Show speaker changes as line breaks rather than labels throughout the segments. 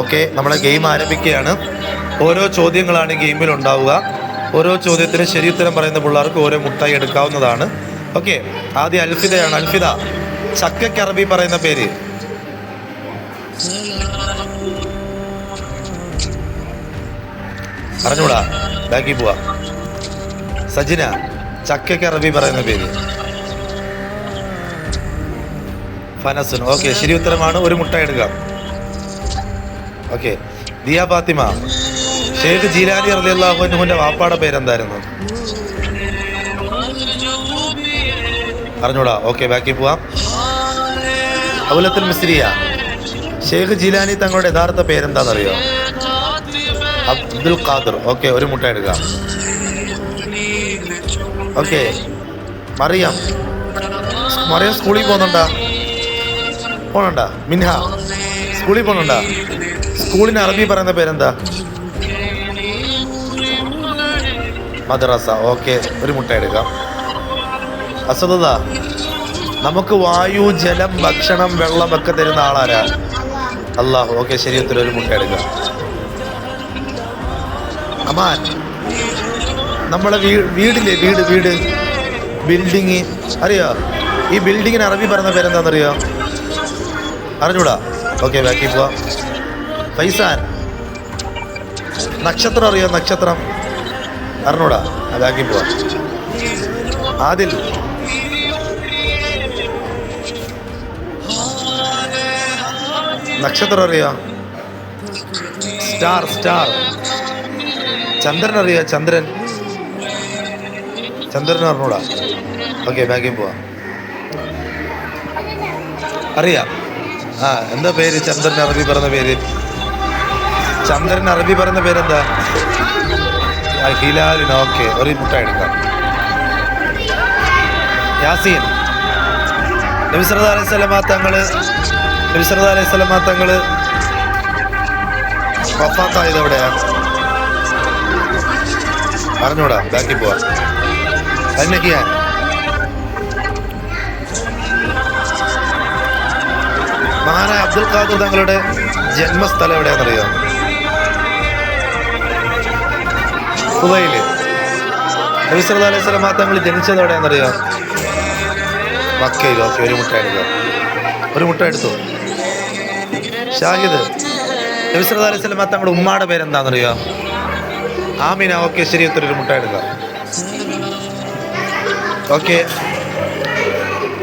Okay നമ്മളെ game ആരംഭിക്കുകയാണ്. ഓരോ ചോദ്യങ്ങളാണ് ഗെയിമിൽ ഉണ്ടാവുക. ഓരോ ചോദ്യത്തിന് ശരി ഉത്തരം പറയുന്ന പിള്ളേർക്ക് ഓരോ മുട്ടായി എടുക്കാവുന്നതാണ്. ഓക്കെ ആദ്യം അൽഫിദയാണ്. അൽഫിദ ചക്കയ്ക്ക് അറബി പറയുന്ന പേര്. അറിഞ്ഞൂടാ? ബാക്കി പോവാ. സജിന ചക്കയ്ക്ക് അറബി പറയുന്ന പേര്. ഫനസുൻ ഓക്കെ ശരി ഉത്തരമാണ്. ഒരു മുട്ട എടുക്കാം. ഓക്കെ. ദിയ ഫാത്തിമ ഷേഖ് ജീലാനി റളിയല്ലാഹുവിന്റെ വാപ്പാടെ പേരെന്തായിരുന്നു? അറിഞ്ഞൂടാ. ഓക്കെ ബാക്കി പോവാം. ഔലത്തുൽ മിസ്രിയ ഷേഖ് ജീലാനി തങ്ങളുടെ യഥാർത്ഥ പേരെന്താണെന്നറിയോ അബ്ദുൽ ഖാദർ. ഓക്കെ ഒരു മുട്ട എടുക്കാം. ഓക്കെ മറിയാം. മറിയാം സ്കൂളിൽ പോകുന്നുണ്ടാ? പോണണ്ട? മിൻഹ. സ്കൂളിൽ പോണണ്ടാ? സ്കൂളിന് അറബി പറയുന്ന പേരെന്താ? മദ്രസ. ഓക്കെ ഒരു മുട്ട എടുക്കാം. അസദ നമുക്ക് വായു ജലം ഭക്ഷണം വെള്ളം ഒക്കെ തരുന്ന ആളാരാ? അള്ളാഹു ഓക്കെ ശരീരത്തിൽ ഒരു മുട്ട എടുക്കാം. അമാൻ നമ്മളെ വീടില്ലേ വീട് വീട്? ബിൽഡിങ്. അറിയോ? ഈ ബിൽഡിങ്ങിന് അറബി പറയുന്ന പേരെന്താണെന്നറിയോ അറിഞ്ഞൂടാ? ഓക്കെ ബാക്കി പോവാം ഫൈസാൻ. നക്ഷത്രം അറിയോ നക്ഷത്രം. അറിഞ്ഞൂടാ ബാക്കി പോവാം. ആദിൽ. നക്ഷത്രം അറിയോ. Star star. ചന്ദ്രൻ അറിയോ ചന്ദ്രൻ. ചന്ദ്രൻ അറിഞ്ഞൂടാ ഓക്കെ ബാക്കി പോവാം. അറിയാം. ആ എന്താ പേര്? ചന്ദ്രൻ അറബി പറഞ്ഞ പേര്. ചന്ദ്രൻ അറബി പറഞ്ഞ പേരെന്താ? ആ, ഹിലാലിന്. ഓക്കെ ഒരു മുട്ട എടുക്കാം. യാസീൻ. നബിസ്രദ അലൈഹി സ്വലമാ തങ്ങൾ നബിസ്രദ അലൈഹി സ്വലമാ തങ്ങൾ വഫാത്തായത് എവിടെയാ? അറിഞ്ഞൂടാ ബാക്കി പോവാ. അതിനൊക്കെയാ മഹാനായ അബ്ദുൽ ഖാദർ തങ്ങളുടെ ജന്മസ്ഥലം എവിടെയാണെന്നറിയോ? ഹുബൈൽ നബിസ്വല്ലാ അലൈഹി സ്വലമാ തങ്ങൾ ജനിച്ചത് എവിടെയാണെന്നറിയോ? മക്കയിൽ. ഓക്കെ ഒരു മുട്ട എടുക്കുക ഒരു മുട്ട എടുത്തു? ഷാഹിദ് നബിസ്വല്ലാ അലൈഹി സ്വലമാ തങ്ങളുടെ ഉമ്മാടെ പേരെന്താണെന്നറിയാം? ആമീന ഓക്കെ ശരി ഒരു മുട്ട എടുക്കുക ഓക്കെ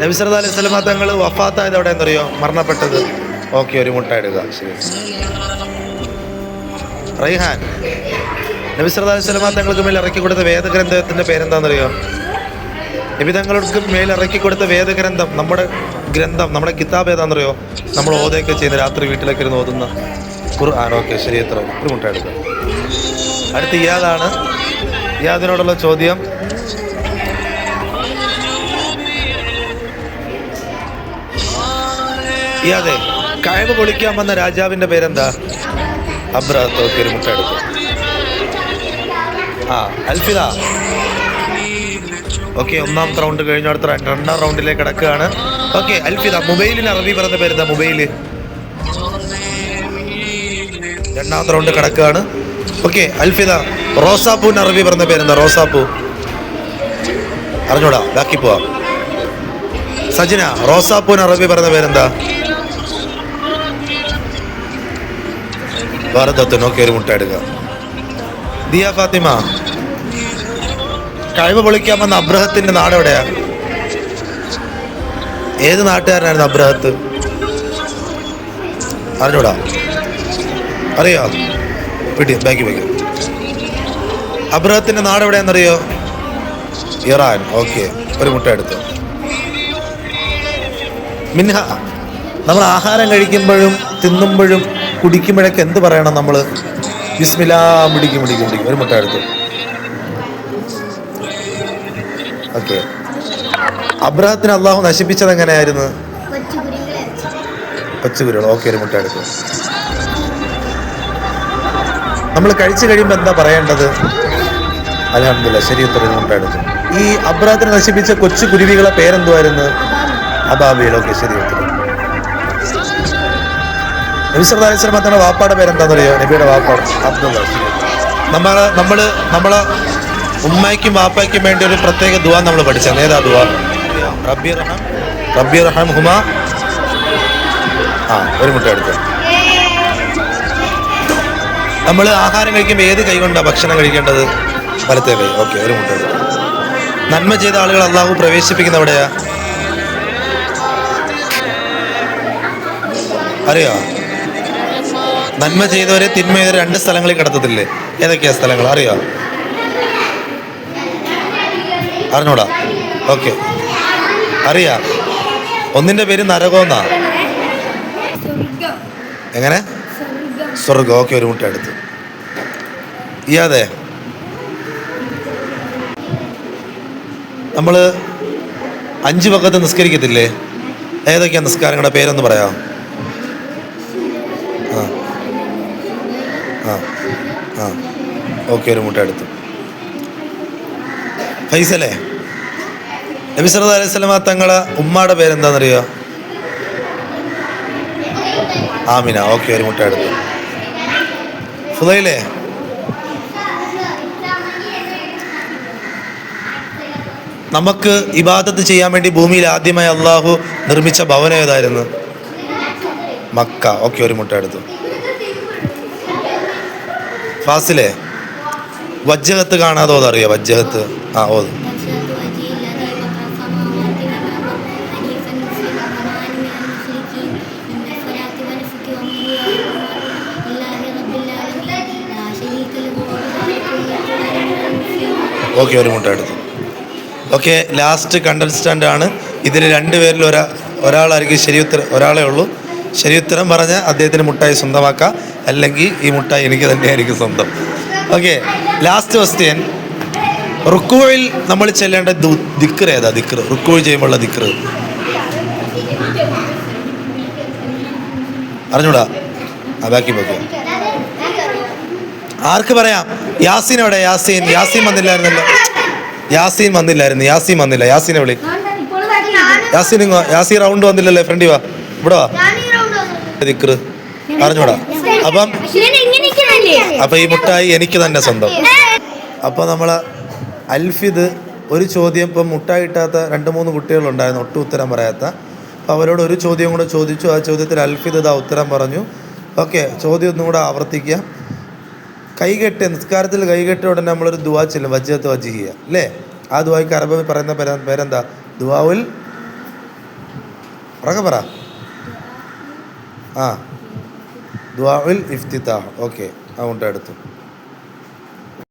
നബി അലൈഹി സ്വലമ തങ്ങൾ വഫാത്തായത് എവിടെയെന്നറിയോ മരണപ്പെട്ടത്. ഓക്കെ ഒരു മുട്ട ഇടുക. ശരി. റൈഹാൻ. നബി അലൈഹി സ്വലമ തങ്ങൾക്ക് മേൽ ഇറക്കി കൊടുത്ത വേദഗ്രന്ഥത്തിന്റെ പേരെന്താണെന്നറിയോ? നബി മേൽ ഇറക്കി കൊടുത്ത വേദഗ്രന്ഥം നമ്മുടെ ഗ്രന്ഥം നമ്മുടെ കിതാബ് ഏതാണെന്നറിയോ? നമ്മൾ ഓതയൊക്കെ ചെയ്യുന്ന രാത്രി വീട്ടിലൊക്കെ ഇരുന്ന് ഓതുന്ന ഖുർആൻ. ഓക്കെ ശരി എത്ര? ഒരു മുട്ട എടുക്കുക അടുത്ത ഇയാദാണ്. ഇയാദിനോടുള്ള ചോദ്യം ഇയാതെ കയവ് പൊളിക്കാൻ വന്ന രാജാവിന്റെ പേരെന്താ? അബ്രഹത്ത് ഓക്കെ ഒരു ആ അൽഫിദ. ഓക്കെ ഒന്നാമത്തെ റൗണ്ട് കഴിഞ്ഞ അടുത്ത രണ്ടാം റൗണ്ടിലേക്ക് കിടക്കുകയാണ്. ഓക്കെ അൽഫിദ മൊബൈലിന് അറബി പറഞ്ഞ പേരെന്താ മൊബൈൽ? രണ്ടാമത്തെ റൗണ്ട് കിടക്കുകയാണ്. ഓക്കെ അൽഫിദ റോസാപ്പൂവിന് അറബി പറഞ്ഞ പേരെന്താ? റോസാപ്പൂ. അറിഞ്ഞൂടാ ബാക്കി പോവാ. സജിന റോസാപ്പൂവിന് അറബി പറഞ്ഞ പേരെന്താ? ഭാരതത്തിന് ഓക്കെ ഒരു മുട്ട ദിയ ഫാത്തിമ കഴിവ് പൊളിക്കാൻ വന്ന അബ്രഹത്തിന്റെ നാട് എവിടെയാ? ഏത് നാട്ടുകാരനായിരുന്നു അബ്രഹത്ത്? അറിഞ്ഞൂടാ? അറിയോ. പിടി ബാക്കി ബാക്കി അബ്രഹത്തിന്റെ നാട് എവിടെയാണെന്നറിയോ? ഇറാൻ. ഓക്കെ ഒരു മുട്ട എടുത്തു. മിൻഹ നമ്മൾ ആഹാരം കഴിക്കുമ്പോഴും തിന്നുമ്പോഴും കുടിക്കുമ്പോഴൊക്കെ എന്ത് പറയണം നമ്മൾ ബിസ്മില പിടിക്കും പിടിക്കും പിടിക്കും ഒരു മുട്ട എടുത്തു. ഓക്കെ. അബ്രഹത്തിന് അള്ളാഹു നശിപ്പിച്ചത് എങ്ങനെയായിരുന്നു? കൊച്ചുകുരുകൾ ഓക്കെ ഒരു മുട്ട എടുത്തു. നമ്മൾ കഴിച്ചു കഴിയുമ്പോൾ എന്താ പറയേണ്ടത്? അലഹമില്ല ശരി ഉത്തരം മുട്ട എടുത്തു. ഈ അബ്രഹത്തിന് നശിപ്പിച്ച കൊച്ചു കുരുവികളെ പേരെന്തുമായിരുന്നു അബാബിയിൽ. ഓക്കെ ശരി ഉത്തരം നബി സല്ലല്ലാഹു അലൈഹി വസല്ലം തങ്ങളുടെ വാപ്പാടെ പേരെന്താണെന്നറിയോ നബിയുടെ വാപ്പാട്. അബ്ദുള്ള നമ്മൾ നമ്മൾ നമ്മൾ ഉമ്മയ്ക്കും വാപ്പയ്ക്കും വേണ്ടി ഒരു പ്രത്യേക ദുവാ നമ്മൾ പഠിച്ചത്. ഏതാ ദുവാ? റബ്ബി റഹം റബ്ബി റഹം ഹുമ. ആ ഒരു മുട്ട എടുത്ത് നമ്മൾ ആഹാരം കഴിക്കുമ്പോൾ ഏത് കൈ കൊണ്ടാണ് ഭക്ഷണം കഴിക്കേണ്ടത്? വലത്തെ കൈ. ഓക്കെ ഒരു മുട്ട എടുത്ത് നന്മ ചെയ്ത ആളുകൾ അള്ളാഹു പ്രവേശിപ്പിക്കുന്ന എവിടെയാ? അറിയോ? നന്മ ചെയ്തവരെ തിന്മ ചെയ്ത രണ്ട് സ്ഥലങ്ങളിൽ കിടത്തത്തില്ലേ? ഏതൊക്കെയാ സ്ഥലങ്ങൾ? അറിയോ? അറിഞ്ഞൂടാ? ഓക്കെ. അറിയാ. ഒന്നിന്റെ പേര് നരകോന്നാ എങ്ങനെ?
സ്വർഗം.
ഓക്കെ ഒരു മുട്ട എടുത്തു. ഇയാതെ നമ്മൾ അഞ്ച് പക്കത്ത് നിസ്കരിക്കത്തില്ലേ? ഏതൊക്കെയാ നിസ്കാരങ്ങളുടെ പേരൊന്ന് പറയാം ആ. ഓക്കെ ഒരു മുട്ട എടുത്തു. ഫൈസലേ നബി സല്ലല്ലാഹു അലൈഹി വസല്ലമ തങ്ങളെ ഉമ്മയുടെ പേരെന്താണെന്നറിയോ ആമിന. ഓക്കെ ഒരു മുട്ട എടുത്തു. ഫുദയിലേ നമുക്ക് ഇബാദത്ത് ചെയ്യാൻ വേണ്ടി ഭൂമിയിൽ ആദ്യമായി അള്ളാഹു നിർമ്മിച്ച ഭവനം ഏതായിരുന്നു? മക്ക. ഓക്കെ ഒരു മുട്ട എടുത്തു. ഫാസിലെ? വജ്ജഹത്ത് കാണാതെ ഓതറിയോ വജ്ജഹത്ത്. ആ ഓത് ഓക്കെ ഒരു മുട്ട എടുത്തു. ഓക്കെ ലാസ്റ്റ് കണ്ടൻസ്റ്റാൻഡാണ് ഇതിൽ രണ്ടുപേരിൽ ഒരാ ഒരാളായിരിക്കും ശരി ഉത്തരം ഒരാളേ ഉള്ളൂ. ശരിയുത്തരം പറഞ്ഞ് അദ്ദേഹത്തിന് മുട്ടായി സ്വന്തമാക്കാം. അല്ലെങ്കിൽ ഈ മുട്ടായി എനിക്ക് തന്നെയായിരിക്കും സ്വന്തം. ഓക്കെ ലാസ്റ്റ് ക്വസ്റ്റ്യൻ റുക്കുവയിൽ നമ്മൾ ചെല്ലേണ്ട ദിക്ർ ഏതാ? ദിക്ർ. റുക്കുവ ചെയ്യുമ്പോഴുള്ള ദിക്ർ. അറിഞ്ഞൂടാ? അതാക്കി ബാക്കി ആർക്ക് പറയാം? യാസീൻ എവിടെ? യാസീൻ. യാസീൻ വന്നില്ലായിരുന്നല്ലോ. യാസീൻ വന്നില്ലായിരുന്നു. യാസീൻ വന്നില്ല. യാസീനെ വിളി. യാസീൻ യാസീൻ റൗണ്ട് വന്നില്ലല്ലേ? ഫ്രണ്ടി വാ. ഇവിടെ വാ. ദിക്റ്. അപ്പം അപ്പൊ ഈ മുട്ടായി എനിക്ക് തന്നെ സ്വന്തം. അപ്പോൾ നമ്മൾ അൽഫിദ് ഒരു ചോദ്യം ഇപ്പം മുട്ടായി ഇട്ടാത്ത രണ്ട് മൂന്ന് കുട്ടികളുണ്ടായിരുന്നു ഒട്ടും ഉത്തരം പറയാത്ത. അപ്പോൾ അവരോട് ഒരു ചോദ്യം കൂടെ ചോദിച്ചു ആ ചോദ്യത്തിൽ അൽഫിദ് ഇതാ ഉത്തരം പറഞ്ഞു. ഓക്കെ ചോദ്യം ഒന്നും കൂടെ ആവർത്തിക്കുക. കൈകെട്ട് നിസ്കാരത്തിൽ കൈകെട്ട ഉടനെ നമ്മളൊരു ദുവാ ചെല്ലും വജ്ജത്ത് വജ്ജിഹിയ അല്ലേ? ആ ദുവായ്ക്ക് അറബ് പറയുന്ന പേര പേരെന്താ? ദുവാവുൽ ഉറക്കെ പറ. ആ. ദുവാഉൽ ഇഫ്തിത്താഹ് ഓക്കെ. അതുകൊണ്ട് എടുത്തു